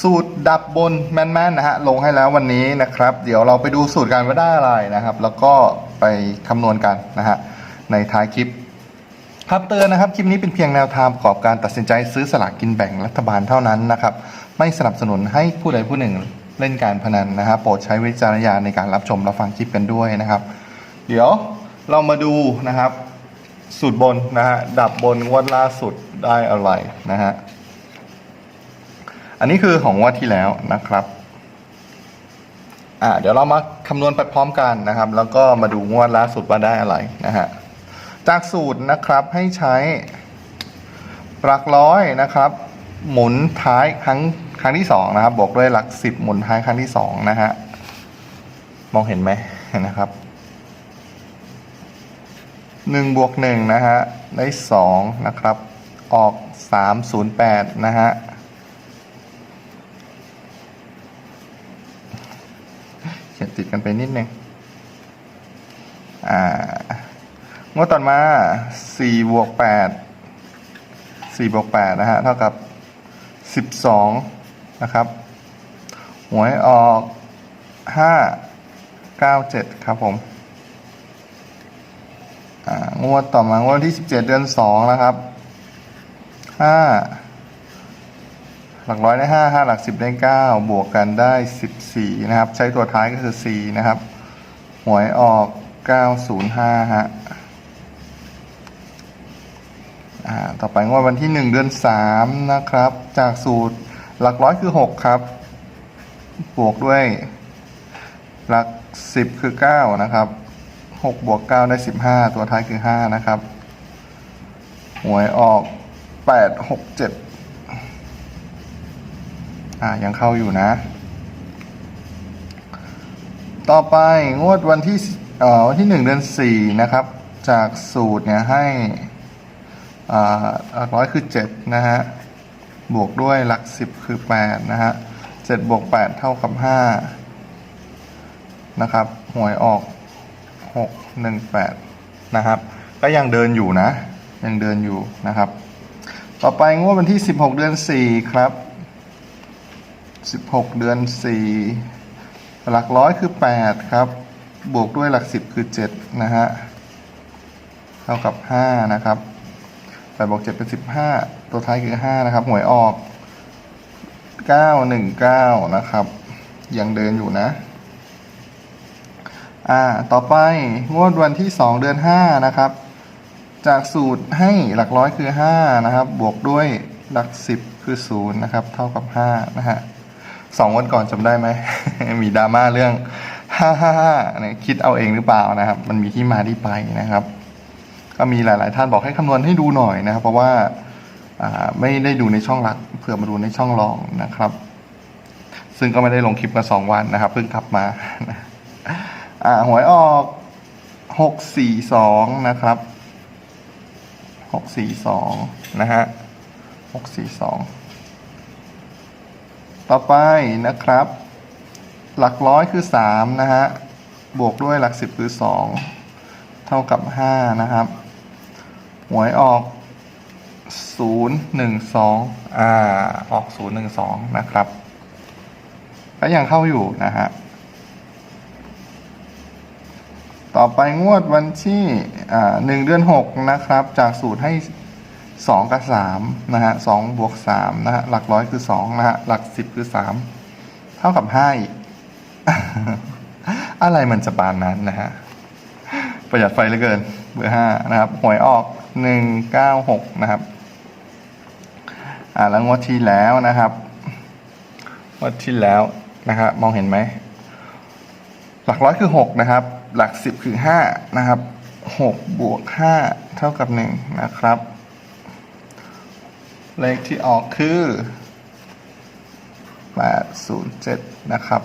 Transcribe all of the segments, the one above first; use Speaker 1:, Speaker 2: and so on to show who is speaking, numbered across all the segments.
Speaker 1: สูตรดับบนแม่นๆนะฮะลงให้แล้ววันนี้นะครับ เดี๋ยวเราไปดูสูตรกันว่าได้อะไรนะครับ แล้วก็ไปคำนวณกันนะฮะในท้ายคลิปครับเตือนนะครับคลิปนี้เป็นเพียงแนวทางประกอบการตัดสินใจซื้อสลากกินแบ่งรัฐบาลเท่านั้นนะครับ ไม่สนับสนุนให้ผู้ใดผู้หนึ่งเล่นการพนันนะฮะโปรดใช้วิจารณญาณในการรับชมรับฟังคลิปกันด้วยนะครับ เดี๋ยวเรามาดูนะครับ สูตรบนนะฮะดับบนงวดล่าสุดได้อะไรนะฮะ อันนี้คือของงวดที่แล้วนะครับอ่าเดี๋ยวเรามาคำนวณไปพร้อมกันนะครับ แล้วก็มาดูงวดล่าสุดว่าได้อะไรนะฮะจากสูตรนะครับให้ใช้หลักร้อยนะครับ หมุนท้ายครั้งครั้งที่สองนะครับบวกด้วยหลักสิบหมุนท้ายครั้งที่สองนะฮะมองเห็นไหมนะครับหนึ่งบวกหนึ่งนะฮะได้สองนะครับ ออกสามศูนย์แปดนะฮะ ขียนติดกันไปนิดนึงอ่างวดต่อมาสี่บวกแปดสี่บวกแปดนะฮะ เท่ากับสิบสองนะครับ หวยออกห้าเก้าเจ็ดครับผมอ่างวดต่อมางวดที่สิบเจ็ดเดือนสองนะครับห้า หลักร้อยได้ห้าห้าหลักสิบได้เก้าบวกกันได้สิบสี่นะครับ ใช้ตัวท้ายก็คือสี่นะครับ หวยออกเก้าศูนย์ห้าฮะอ่าต่อไปงวดวันที่หนึ่งเดือนสามนะครับ จากสูตรหลักร้อยคือหกครับ บวกด้วย หลักสิบคือเก้านะครับหกบวกเก้าได้สิบห้าตัวท้ายคือห้านะครับ หวยออกแปดหกเจ็ด อ่ายังเข้าอยู่นะ ต่อไปงวดวันที่เอ่อวันที่หนึ่งเดือนสี่นะครับ จากสูตรเนี่ยให้อ่าร้อยคือเจ็ดนะฮะ บวกด้วยหลักสิบคือแปดนะฮะเจ็ดบวกแปดเท่ากับห้านะครับ หวยออกหกหนึ่งแปดนะครับ ก็ยังเดินอยู่นะ ยังเดินอยู่นะครับต่อไปงวดวันที่สิบหกเดือนสี่ครับ สิบหกเดือนสี่หลักร้อยคือแปดครับ บวกด้วยหลักสิบคือเจ็ดนะฮะ เท่ากับห้านะครับแปดบวกเจ็ดเป็นสิบห้าตัวท้ายคือห้านะครับ หวยออกเก้าหนึ่งเก้านะครับ ยังเดินอยู่นะ อ่า ต่อไปงวดวันที่สองเดือนห้านะครับ จากสูตรให้หลักร้อยคือห้านะครับ บวกด้วยหลักสิบคือศูนย์นะครับ เท่ากับห้านะฮะ สองวันก่อนจำได้ไหม มีดราม่าเรื่องห้าห้าห้าเนี่ยคิดเอาเองหรือเปล่านะครับ มันมีที่มาที่ไปนะครับ ก็มีหลาย ๆ ท่านบอกให้คำนวณให้ดูหน่อยนะครับ เพราะว่าอ่าไม่ได้ดูในช่องหลักเผื่อมาดูในช่องรองนะครับ ซึ่งก็ไม่ได้ลงคลิปมาสองวันนะครับเพิ่งกลับมาอ่าหวยออกหกสี่สองนะครับหกสี่สองนะฮะหกสี่สอง ต่อไปนะครับ หลักร้อยคือสามนะฮะ บวกด้วยหลักสิบคือสองเท่ากับห้านะครับ หวยออกศูนย์หนึ่งสองอ่า ออกศูนย์หนึ่งสองนะครับ ก็ยังเข้าอยู่นะฮะ ต่อไปงวดวันที่หนึ่งเดือนหกนะครับ จากสูตรให้ สองกับสามนะฮะสองบวกสามนะฮะหลักร้อยคือสองนะฮะหลักสิบคือสามเท่ากับห้าอีก อะไรมันจะปานนั้นนะฮะ ประหยัดไฟเหลือเกิน เบอร์ห้านะครับ หวยออกหนึ่งเก้าหกนะครับ อ่าแล้วงวดที่แล้วนะครับงวดที่แล้วนะครับมองเห็นไหม หลักร้อยคือหกนะครับ หลักสิบคือห้านะครับหกบวกห้าเท่ากับหนึ่งนะครับ เลขที่ออกคือ807 นะครับ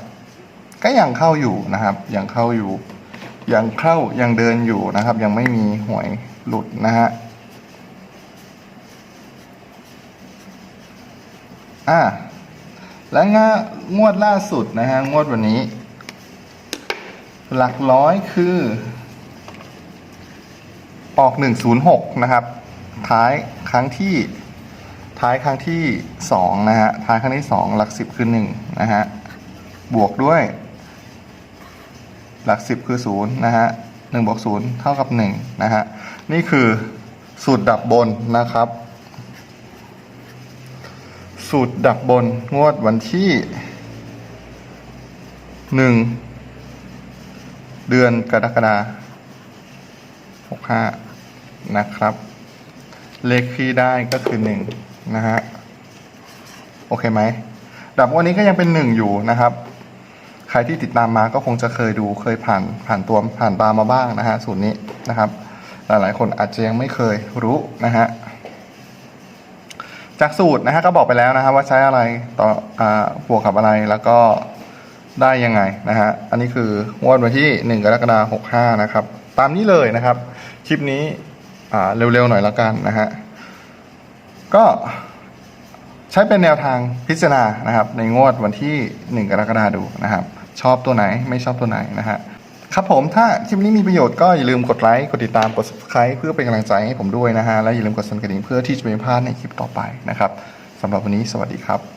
Speaker 1: ก็ยังเข้าอยู่นะครับ ยังเข้าอยู่ ยังเข้า ยังเดินอยู่นะครับ ยังไม่มีหวยหลุดนะฮะ อ่า และงางวดล่าสุดนะฮะ งวดวันนี้ หลักร้อยคือ ออก 106 นะครับ ท้ายครั้งที่ ท้ายครั้งที่สองนะฮะท้ายครั้งที่สองหลักสิบคือหนึ่งนะฮะบวกด้วย หลักสิบคือศูนย์นะฮะหนึ่งบวกศูนย์เท่ากับหนึ่งนะฮะนี่คือสูตรดับบนนะครับ สูตรดับบนงวดวันที่หนึ่งเดือนกรกฎาหกห้านะครับเลขที่ได้ก็คือห นะฮะโอเคไหมดับวันนี้ก็ยังเป็นหนึ่งอยู่นะครับ ใครที่ติดตามมาก็คงจะเคยดูเคยผ่านผ่านตัวผ่านตามมาบ้างนะฮะสูตรนี้นะครับ หลายๆ คนอาจจะยังไม่เคยรู้นะฮะจากสูตรนะฮะก็บอกไปแล้วนะครับว่าใช้อะไรต่ออบวกกับอะไรแล้วก็ได้ยังไงนะฮะอันนี้คืองวดวันที่ 1 กรกฎาคม65 นะครับ ตามนี้เลยนะครับ คลิปนี้เร็วๆหน่อยแล้วกันนะฮะ ก็ใช้เป็นแนวทางพิจารณานะครับ ในงวดวันที่ 1 กรกฎาคมดูนะครับ ชอบตัวไหนไม่ชอบตัวไหนนะฮะครับผมถ้าคลิปนี้มีประโยชน์ก็อย่าลืมกดไลค์กดติดตามกด subscribe เพื่อเป็นกำลังใจให้ผมด้วยนะฮะและอย่าลืมกดสั่นกระดิ่งเพื่อที่จะไม่พลาดในคลิปต่อไปนะครับสำหรับวันนี้สวัสดีครับ